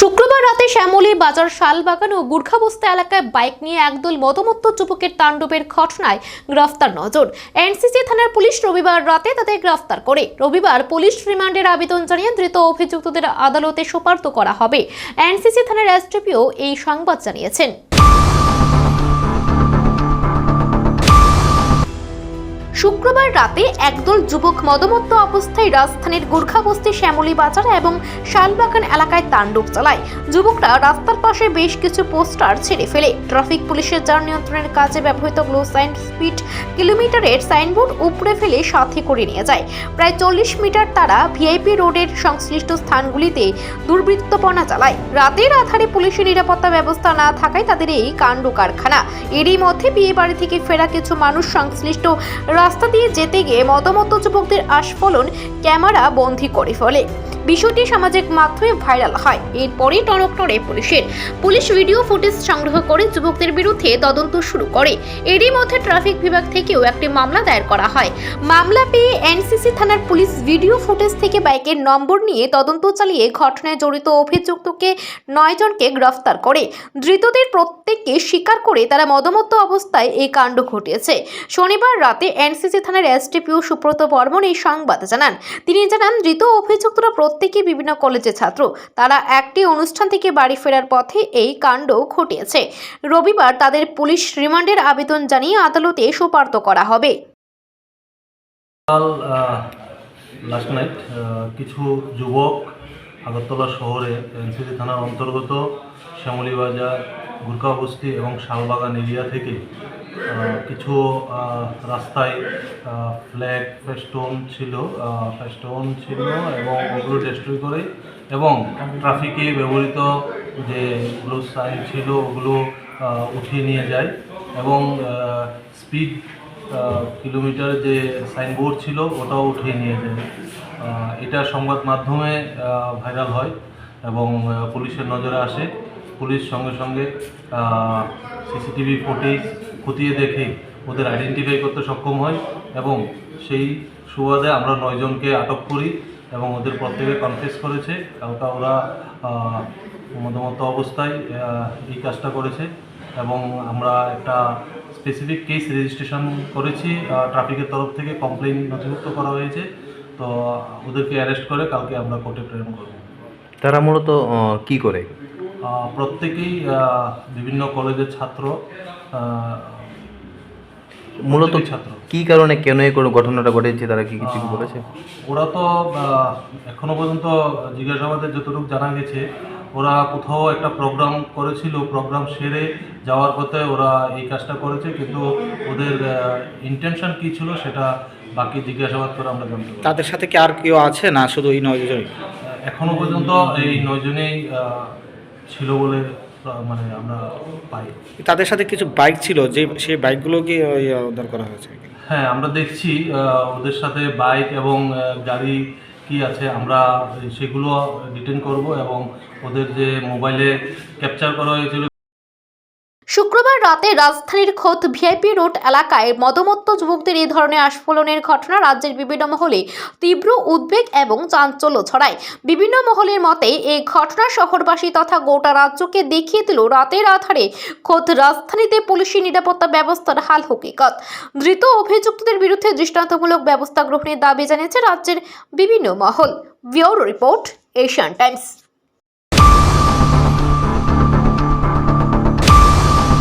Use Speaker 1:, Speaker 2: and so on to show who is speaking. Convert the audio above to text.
Speaker 1: শুক্রবার রাতে শ্যামলী বাজার শালবাগান ও গুর্খাবস্তা এলাকায় বাইক নিয়ে একদল মতমত্ত যুবকের তাণ্ডবের ঘটনায় গ্রেফতার নজর এনসিসি থানার পুলিশ রবিবার রাতে তাদের গ্রেফতার করে। রবিবার পুলিশ রিমান্ডের আবেদন জানিয়ে ধৃত অভিযুক্তদের আদালতে সোপার্দ করা হবে। এনসিসি থানার এসডিপিও এই সংবাদ জানিয়েছেন। শুক্রবার রাতে একদল যুবক মদমত্ত অবস্থায় রাজধানীর গোর্খাবস্তি শ্যামলী বাজার এবং শালবাগান এলাকায় তাণ্ডব চালায়। যুবকরা রাস্তার পাশে বেশ কিছু পোস্টার ছেড়ে ফেলে। ট্রাফিক পুলিশের যান নিয়ন্ত্রণের কাজে ব্যবহৃত গ্লো সাইন স্পিড কিলোমিটারের সাইনবোর্ড উপড়ে ফেলে সাথে করে নিয়ে যায়। প্রায় চল্লিশ মিটার তারা ভিআইপি রোডের সংশ্লিষ্ট স্থানগুলিতে দুর্বৃত্তপনা চালায়। রাতের আধারে পুলিশের নিরাপত্তা ব্যবস্থা না থাকায় তাদের এই কাণ্ড কারখানা এরই মধ্যে বিয়ে বাড়ি থেকে ফেরা কিছু মানুষ সংশ্লিষ্ট রাস্তা দিয়ে যেতে গিয়ে মতামত যুবকদের আস্ফলন ক্যামেরা বন্দি করে ফেলে। বিষয়টি সামাজিক মাধ্যমে ভাইরাল হয়। এরপরই টনক নড়ে পুলিশের। পুলিশ ভিডিও ফুটেজ সংগ্রহ করে যুবকদের বিরুদ্ধে তদন্ত শুরু করে। এরই মধ্যে ট্রাফিক বিভাগ থেকেও একটি মামলা দায়ের করা হয়। মামলা পেয়ে এনসিসি থানার পুলিশ ভিডিও ফুটেজ থেকে বাইকের নম্বর নিয়ে তদন্ত চালিয়ে ঘটনায় জড়িত অভিযুক্তকে নয় জনকে গ্রেফতার করে। ধৃতদের প্রত্যেককে স্বীকার করে তারা মদমত্ত অবস্থায় এই কাণ্ড ঘটিয়েছে। শনিবার রাতে এনসিসি থানার এসডিপিও সুব্রত বর্মন এই সংবাদ জানান। তিনি জানান, ধৃত অভিযুক্তরা প্রত্যেকে বিভিন্ন কলেজের ছাত্র। তারা একটি অনুষ্ঠান থেকে বাড়ি ফেরার পথে এই কাণ্ড ঘটিয়েছে। রবিবার তাদের পুলিশ রিমান্ডের আবেদন জানিয়ে আদালতে সোপার্দ করা হবে।
Speaker 2: লাস্ট নাইট কিছু যুবক আগরতলা শহরে এনসিসি থানার অন্তর্গত শ্যামলী বাজার গুরকা বস্তি এবং শালবাগান এরিয়া থেকে কিছু রাস্তায় ফ্ল্যাগ ফেস্টোন ছিল ফেস্টোন ছিল এবং ওগুলো ডিস্ট্রয় করে এবং ট্রাফিকে ব্যবহৃত যে গ্লো সাইন ছিল, ওগুলো উঠিয়ে নিয়ে যায় এবং স্পিড কিলোমিটার যে সাইনবোর্ড ছিল, ওটাও উঠিয়ে নিয়ে যায়। এটা সংবাদ মাধ্যমে ভাইরাল হয় এবং পুলিশের নজরে আসে। পুলিশ সঙ্গে সঙ্গে সিসিটিভি ফুটেজ খতিয়ে দেখে, ওদের আইডেন্টিফাই করতে সক্ষম হয় এবং সেই সুবাদে আমরা নয়জনকে আটক করি এবং ওদের প্রত্যেকে কনফেস করেছে। কালকা ওরা মধ্যমত অবস্থায় এই কাজটা করেছে এবং আমরা একটা স্পেসিফিক কেস রেজিস্ট্রেশন করেছি ট্রাফিকের তরফ থেকে কমপ্লেন নথিভুক্ত করা হয়েছে। তো ওদেরকে অ্যারেস্ট করে কালকে আমরা কোর্টে প্রেরণ করব।
Speaker 3: তারা মূলত কি করে?
Speaker 2: প্রত্যেকেই বিভিন্ন কলেজের ছাত্র
Speaker 3: মূলত
Speaker 2: ছাত্র।
Speaker 3: কি কারণে কেন এই কোনো ঘটনাটা ঘটেছে? তারা কি কিছু কি বলেছে?
Speaker 2: ওরা তো এখনও পর্যন্ত জিজ্ঞাসাবাদের যতটুকু জানা গেছে ওরা কোথাও একটা প্রোগ্রাম করেছিল প্রোগ্রাম সেরে যাওয়ার পথে ওরা এই কাজটা করেছে কিন্তু ওদের ইন্টেনশন কী ছিল সেটা বাকি জিজ্ঞাসাবাদ করে আমরা জানতে
Speaker 4: তাদের সাথে কি আর কেউ আছে না শুধু এই নয় জন
Speaker 2: এখনও পর্যন্ত এই নয়জনেই আহ, ছিল বলে মানে আমরা পাই।
Speaker 4: তাদের সাথে কিছু বাইক ছিল যে সেই বাইকগুলোকে উদ্ধার করা হয়েছে?
Speaker 2: হ্যাঁ আমরা দেখছি ওদের সাথে বাইক এবং গাড়ি কি আছে আমরা সেগুলো ডিটেন করব এবং ওদের যে মোবাইলে ক্যাপচার করা হয়েছিল
Speaker 1: শুক্রবার রাতে রাজধানীর খোদ ভিআইপি রোড এলাকায় মদমত্ত যুবকদের এই ধরনের আস্ফলনের ঘটনা রাজ্যের বিভিন্ন মহলে তীব্র উদ্বেগ এবং চাঞ্চল্য ছড়ায়। বিভিন্ন মহলের মতে এই ঘটনা শহরবাসী তথা গোটা রাজ্যকে দেখিয়ে দিল রাতের আধারে খোদ রাজধানীতে পুলিশি নিরাপত্তা ব্যবস্থার হাল হকিকত। ধৃত অভিযুক্তদের বিরুদ্ধে দৃষ্টান্তমূলক ব্যবস্থা গ্রহণের দাবি জানিয়েছে রাজ্যের বিভিন্ন মহল। Bureau report, Asian Times.